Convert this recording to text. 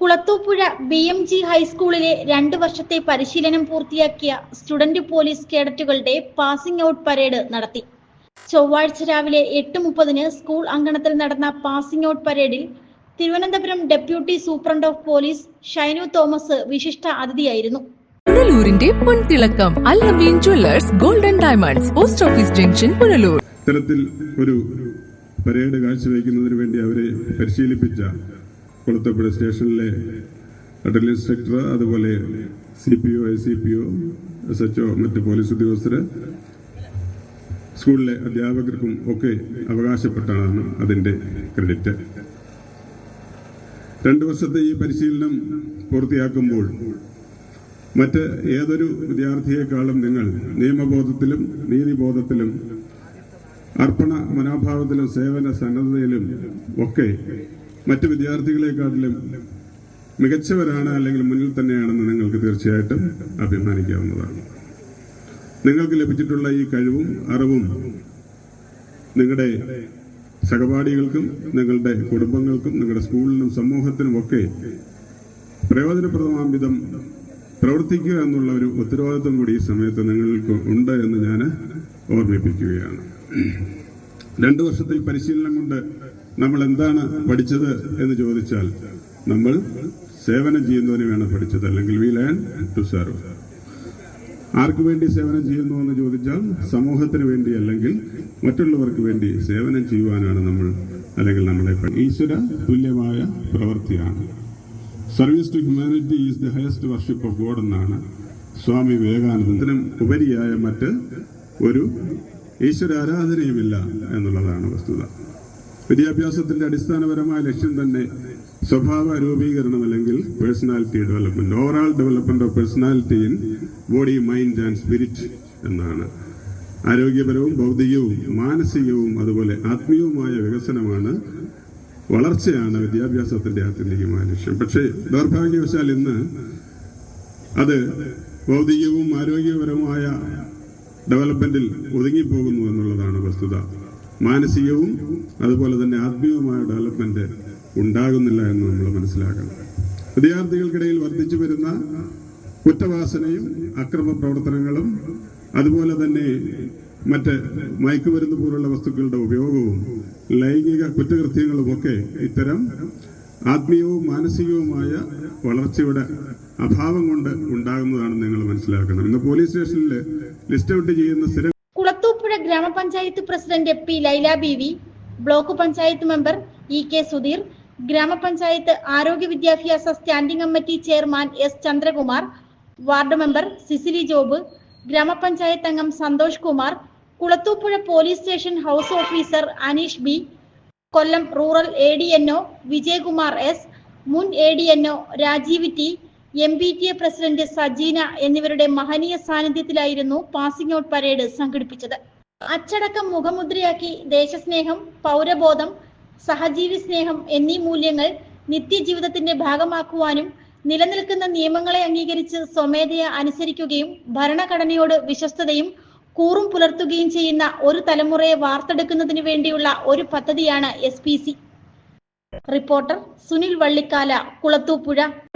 Kulathupuzha B M G ഹൈസ്കൂളിലെ രണ്ട് വർഷത്തെ പരിശീലനം പൂർത്തിയാക്കിയ സ്റ്റുഡന്റ് പോലീസ് കേഡറ്റുകളുടെ പാസിംഗ് ഔട്ട് പരേഡ് നടത്തി. ചൊവ്വാഴ്ച രാവിലെ എട്ട് മുപ്പതിന് സ്കൂൾ അങ്കണത്തിൽ നടന്ന പാസിംഗ് ഔട്ട് പരേഡിൽ Thiruvananthapuram deputy superintendent of police Shainu Thomas വിശിഷ്ട അതിഥിയായിരുന്നു. പുനലൂരിന്റെ പൊൻതിളക്കം Allameen jewellers golden diamonds post office junction Punalur. ഇത്തരത്തിൽ ഒരു പരേഡ് കാഴ്ചവെക്കുന്നതിന് വേണ്ടി അവരെ പരിശീലിപ്പിച്ച കൊളുത്തപ്പുഴ സ്റ്റേഷനിലെ ഡ്രിൽ ഇൻസ്പെക്ടർ അതുപോലെ C P O S C P O S H O മറ്റ് പോലീസ് ഉദ്യോഗസ്ഥര് സ്കൂളിലെ അധ്യാപകർക്കും ഒക്കെ അവകാശപ്പെട്ടതാണ് അതിന്റെ ക്രെഡിറ്റ്. രണ്ട് വർഷത്തെ ഈ പരിശീലനം പൂർത്തിയാക്കുമ്പോൾ മറ്റ് ഏതൊരു വിദ്യാർത്ഥിയെക്കാളും നിങ്ങൾ നിയമബോധത്തിലും നീതിബോധത്തിലും അർപ്പണ മനോഭാവത്തിലും സേവന സന്നദ്ധതയിലും ഒക്കെ മറ്റ് വിദ്യാർത്ഥികളെക്കാട്ടിലും മികച്ചവരാണ് അല്ലെങ്കിൽ മുന്നിൽ തന്നെയാണെന്ന് നിങ്ങൾക്ക് തീർച്ചയായിട്ടും അഭിമാനിക്കാവുന്നതാണ്. നിങ്ങൾക്ക് ലഭിച്ചിട്ടുള്ള ഈ കഴിവും അറിവും നിങ്ങളുടെ സഹപാഠികൾക്കും നിങ്ങളുടെ കുടുംബങ്ങൾക്കും നിങ്ങളുടെ സ്കൂളിനും സമൂഹത്തിനും ഒക്കെ പ്രയോജനപ്രദമാം വിധം പ്രവർത്തിക്കുക എന്നുള്ള ഒരു ഉത്തരവാദിത്വം കൂടി ഈ സമയത്ത് നിങ്ങൾക്ക് ഉണ്ട് എന്ന് ഞാൻ ഓർമ്മിപ്പിക്കുകയാണ്. രണ്ടു വർഷത്തിൽ പരിശീലനം കൊണ്ട് നമ്മൾ എന്താണ് പഠിച്ചത് എന്ന് ചോദിച്ചാൽ നമ്മൾ സേവനം ചെയ്യുന്നതിന് വേണം പഠിച്ചത് അല്ലെങ്കിൽ വി ലേൺ ടു സെർവ് ആർക്കു വേണ്ടി സേവനം ചെയ്യുന്നു എന്ന് ചോദിച്ചാൽ സമൂഹത്തിന് വേണ്ടി അല്ലെങ്കിൽ മറ്റുള്ളവർക്ക് വേണ്ടി സേവനം ചെയ്യുവാനാണ് നമ്മൾ അല്ലെങ്കിൽ നമ്മളെ ഈശ്വര തുല്യമായ പ്രവൃത്തിയാണ്. Service to humanity is the highest worship of God എന്നാണ് സ്വാമി വിവേകാനന്ദനും ഉപരിയായ മറ്റ് ഒരു ഈശ്വര ആരാധനയുമില്ല എന്നുള്ളതാണ് വസ്തുത. വിദ്യാഭ്യാസത്തിന്റെ അടിസ്ഥാനപരമായ ലക്ഷ്യം തന്നെ സ്വഭാവ രൂപീകരണം അല്ലെങ്കിൽ personality development overall development of personality in body mind and spirit എന്നാണ്. ആരോഗ്യപരവും ഭൗതികവും മാനസികവും അതുപോലെ ആത്മീയവുമായ വികസനമാണ് വളർച്ചയാണ് വിദ്യാഭ്യാസത്തിന്റെ ആത്യന്തികമായ ലക്ഷ്യം. പക്ഷേ ദൗർഭാഗ്യവശാൽ ഇന്ന് അത് ബൗദ്ധികവും ആരോഗ്യപരവുമായ ഡെവലപ്മെന്റിൽ ഒതുങ്ങിപ്പോകുന്നു എന്നുള്ളതാണ് വസ്തുത. മാനസികവും അതുപോലെ തന്നെ ആത്മീയവുമായ ഡെവലപ്മെന്റ് ഉണ്ടാകുന്നില്ല എന്ന് നമ്മൾ മനസ്സിലാക്കണം. വിദ്യാർത്ഥികൾക്കിടയിൽ വർദ്ധിച്ചു വരുന്ന കുറ്റവാസനയും അക്രമ പ്രവർത്തനങ്ങളും അതുപോലെ തന്നെ മറ്റ് മയക്കുമരുന്ന് പോലുള്ള വസ്തുക്കളുടെ ഉപയോഗവും ലൈംഗിക കുറ്റകൃത്യങ്ങളും ഒക്കെ ഇത്തരം ആത്മീയവും മാനസികവുമായ വളർച്ചയുടെ അഭാവം കൊണ്ട് ഉണ്ടാകുന്നതാണെന്ന് നിങ്ങൾ മനസ്സിലാക്കണം. ഇന്ന് പോലീസ് സ്റ്റേഷനിൽ ലിസ്റ്റ് ഔട്ട് ചെയ്യുന്ന സ്ഥിരം Kulathupuzha grama panchayat president P Laila Beevi block panchayat member E K Sudheer grama panchayat ആരോഗ്യ വിദ്യാഭ്യാസ standing committee chairman S Chandrakumar ward member Cicily Job grama panchayat അംഗം Santhosh Kumar Kulathupuzha police station house officer Aneesh B Kollam rural A D N O Vijayakumar S മുൻ A D N O Rajeev T M B T A president Sajeena എന്നിവരുടെ മഹനീയ സാന്നിധ്യത്തിലായിരുന്നു passing out parade സംഘടിപ്പിച്ചത്. അച്ചടക്കം മുഖമുദ്രയാക്കി ദേശസ്നേഹം പൗരബോധം സഹജീവി സ്നേഹം എന്നീ മൂല്യങ്ങൾ നിത്യജീവിതത്തിന്റെ ഭാഗമാക്കുവാനും നിലനിൽക്കുന്ന നിയമങ്ങളെ അംഗീകരിച്ച് സ്വമേധയ അനുസരിക്കുകയും ഭരണഘടനയോട് വിശ്വസ്തതയും കൂറും പുലർത്തുകയും ചെയ്യുന്ന ഒരു തലമുറയെ വാർത്തെടുക്കുന്നതിന് വേണ്ടിയുള്ള ഒരു പദ്ധതിയാണ് എസ് റിപ്പോർട്ടർ സുനിൽ വള്ളിക്കാല കുളത്തൂപ്പുഴ.